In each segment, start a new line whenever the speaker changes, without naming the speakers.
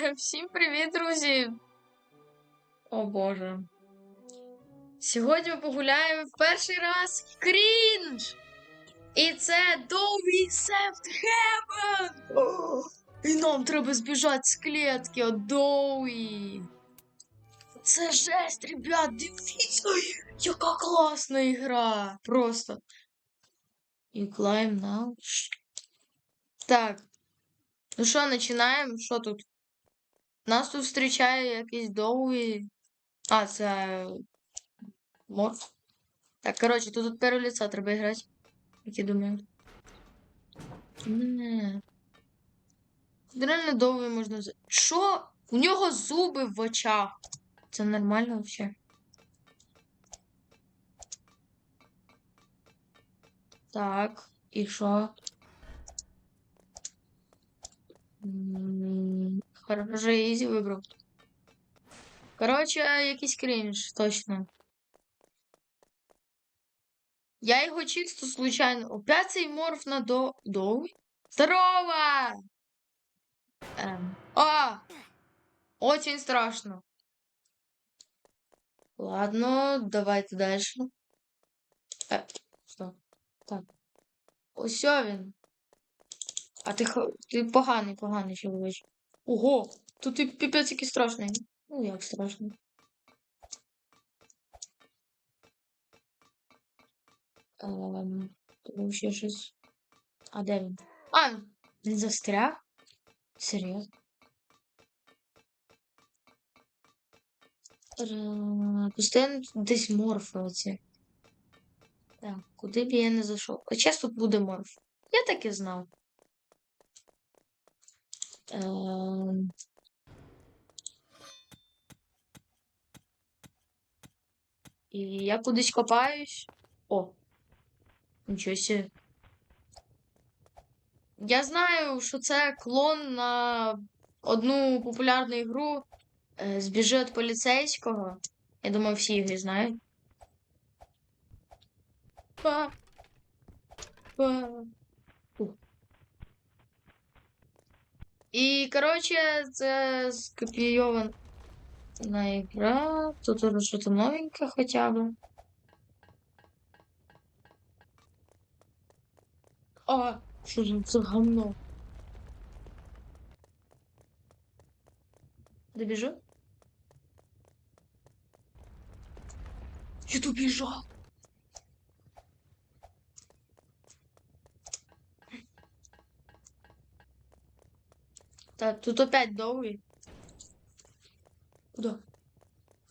Всім привіт, друзі! О Боже. Сьогодні ми погуляємо в перший раз крінж! І це Дові Сефт Heaven! О, І нам треба збіжати з клітки от Доуї. Це жесть, ребят, дивіться, яка класна ігра! Просто. You climb now. Так. Ну що, починаємо? Що тут? Нас тут зустрічає якийсь довгий. А, це. Морф. Так, коротше, тут от перше лица треба грати. Як я думаю. Не. Тут Реально довгий можна. Що? У нього зуби в очах. Це нормально взагалі? Так, і що? Хорошо, ізі вибрав. Коротше, якийсь крінж, точно. Я його чисто случайно. Опять цей морф на до... довгий? Здорово! Ем. А! Очень страшно. Ладно, давайте дальше. Е, що? Так. Ось він. А ти, ти поганий, поганий чоловіч. Ого! Тут ти піпець який страшний. Ну, як страшно. Ем, тому ще щось. А де він? А, він застряг? Серйозно? Р- Постійно десь морфи. Так, куди б я не зайшов? А час тут буде морф. Я так і знав. Ем... І я кудись копаюсь. О. Нічого себе. Я знаю, що це клон на одну популярну ігру е, Збіжи від поліцейського. Я думаю, всі її знають. Па. Па. Ух. І, коротше, це скопійована ігра. Тут уже щось новеньке хоча б. А, що ж це гамно? Добіжу? Я добіжав. Так, тут опять довгий. Куда?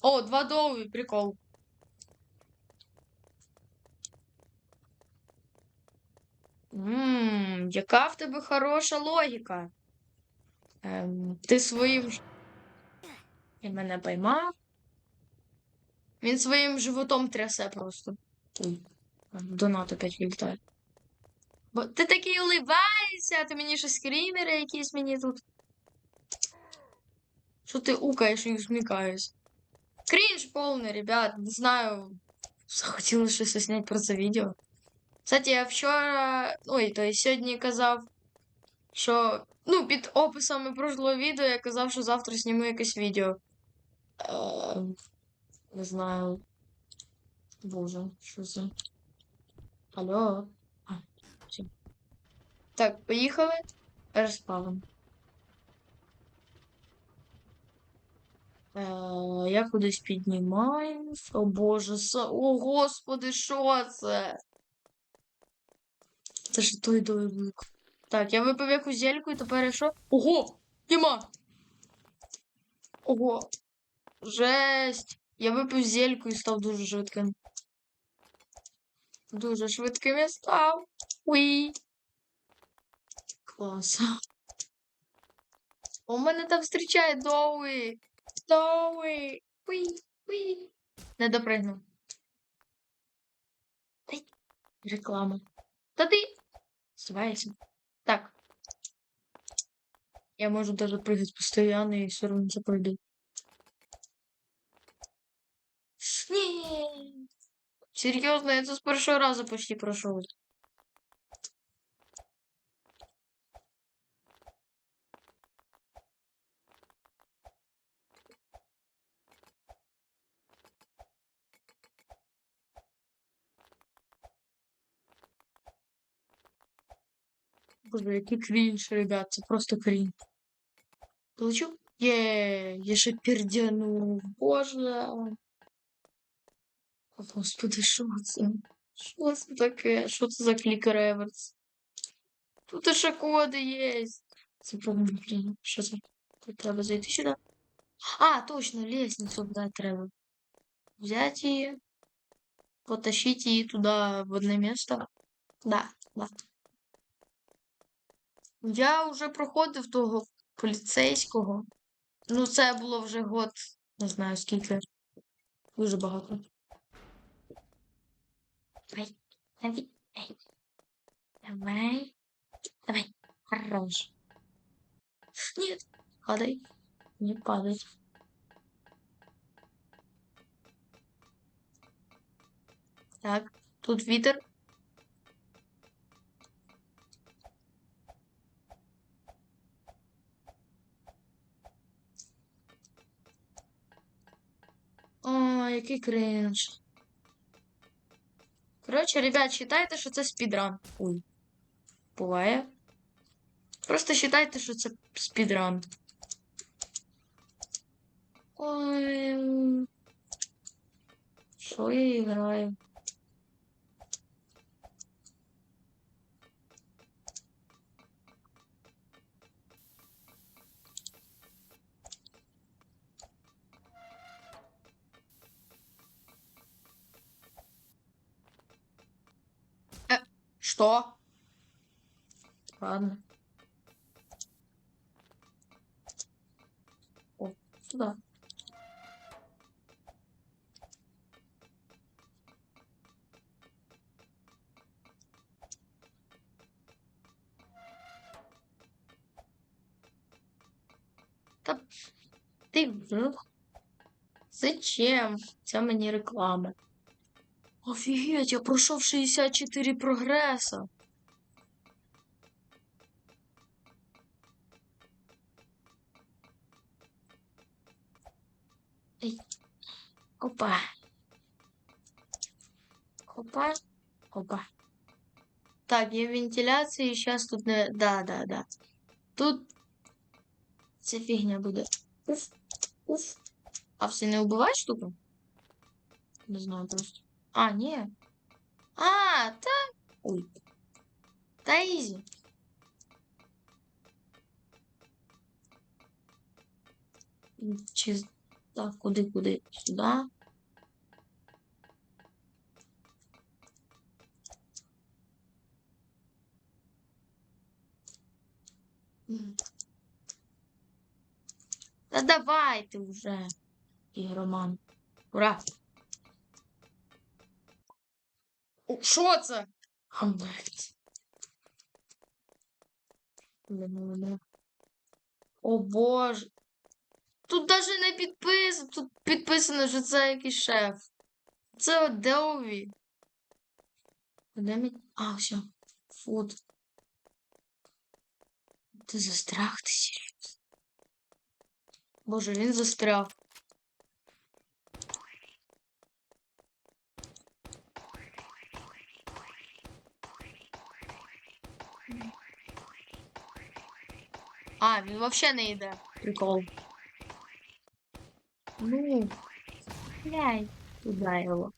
О, два довгі, прикол. Ммм, яка в тебе хороша логіка. Ем, ти своїм. Він мене поймав. Він своїм животом трясе просто. Донат опять літає. Бо ти такий уливаєшся, ти мені ще скрінери якісь мені тут. Що ти укаєш і усміхаєш? Крінж повний, ребят, не знаю. Захотілося щось зняти про це відео. Кстати, я вчора. Ой, то есть сьогодні казав, що. Ну, під описами прошлого відео я казав, що завтра зніму якесь відео. Е, не знаю. Боже, що це? Алло. А. Так, поїхали. Розпавимо. Е, я кудись піднімаюсь. О боже, са... О, господи, що це? Це ж той дойлик. Так, я випив якусь зельку і тепер я що? Ого! Діма! Ого! Жесть! Я випив зельку і став дуже швидким. Дуже швидким я став. Уі. Клас. У мене там зустрічає Доуї. Доуї. Уі. Уі. Не допригнув. Реклама. Та ти. Здавайся. Так. Я можу даже прыгать постоянно и все равно не пройду. Я це з першого разу почти пройшов. Боже, який крінж, ребят, це просто крінж. Получив? Є, я ще пердянув. Боже. О, Господи, що це? Що це таке? Що це за клік реверс? Тут ще коди є. Це повний блін. Що це? Тут треба зайти сюди. А, точно, лестницу взять треба. Взять її, потащить її туди в одне місце. Да, да. Я вже проходив того поліцейського. Ну, це було вже год, не знаю скільки. Дуже багато. Давай, давай. Давай. Давай. Хорош. Нет, падай. Не падай. Так, тут вітер. О, який кринж. Коротше, ребят, считайте, що це спідран. Ой. Буває. Просто считайте, що це спідран. Ой. Що я граю? Что? Ладно. О, сюда. Да ты, ну, зачем? Тема не реклама. Офігеть, я пройшов 64 прогреса. Ей. Опа. Опа. Опа. Так, є вентиляція, і зараз тут не. Да, да, да. Тут ця фігня буде. Уф. Уф. А все не убивають штуку? Не знаю просто. А, ні. А, та. Ой. Та ізі. Чи... Так, куди, куди? Сюди. Та давайте вже, ігроман. Ура! Що це? О боже. Тут даже не підписано. Тут підписано, що це якийсь шеф. Це Adobe. Де мій... А, все. Фуд. Ти застряг, ти серйозно. Боже, він застряг. А, він вообще не йде. Прикол. Ну, глянь туда його.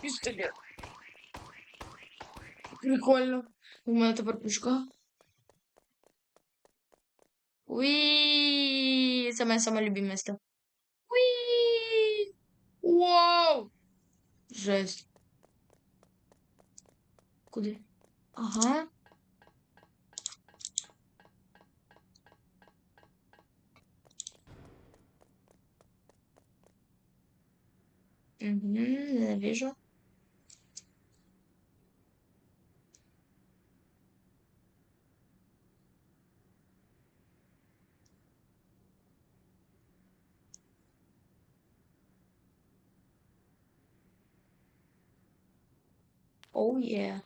Пістолет. Прикольно. У мене тепер пушка. Уи, це моє саме любиме місце. Уи! Вау! Жесть. Куди? Ага. Ненавижу. Oh yeah.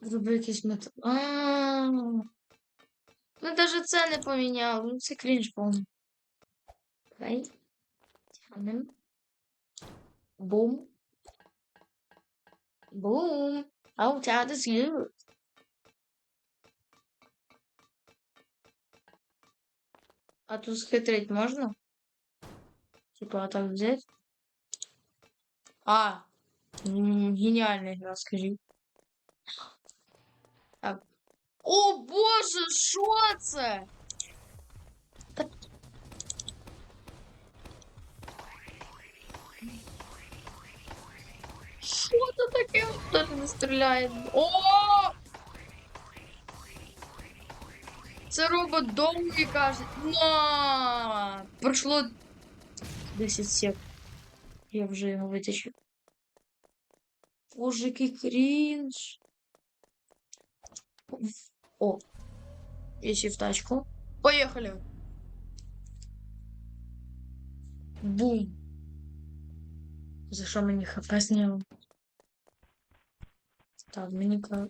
Зроби якийсь метод. А. Ну, даже це не поміняв. Ну, це крінж повний. Давай. Амін. Бум. Бум. А у тебя this you. А тут схитрить можно? Типа, а так взять? А, м, гениальная игра, скажи. Так. О боже, що це? Та- Що це таке? Хто не стріляє? О! Це робот довгий каже. На! Пройшло 10 сек. Я вже його витащу. Боже, який крінж. О. Я сів в тачку. Поїхали. Бум. За що мені хп зняло? Так, мені ка-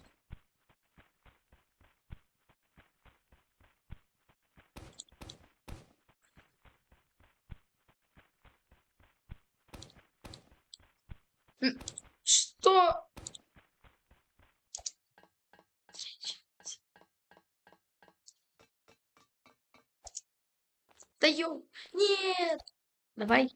Да ё... Нет! Давай.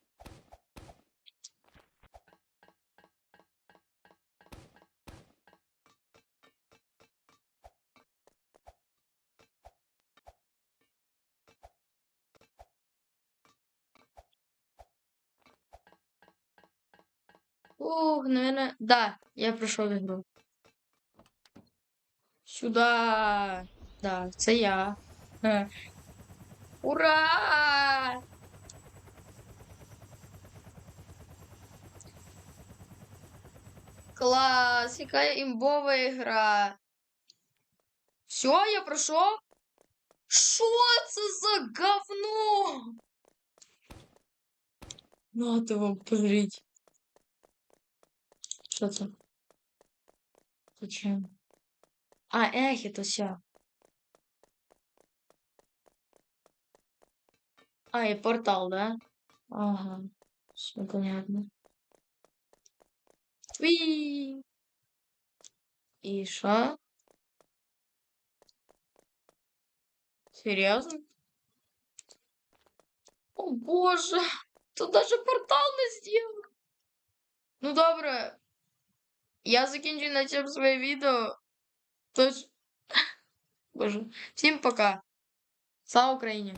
Ух, наверное... Да, я прошел игру. Сюда. Да, це я. Е. Ура! Клас, яка імбова ігра. Все, я пройшов? Що це за говно? Нате вам пожріть. Що це? Зачем? А, ехи, то ся. А, и портал, да? Ага, все понятно. Уи! И шо? Серьезно? О боже, тут даже портал не сделал. Ну добре. Я закінчу на цьому своє відео. Тож, боже, всім пока. Слава Україні!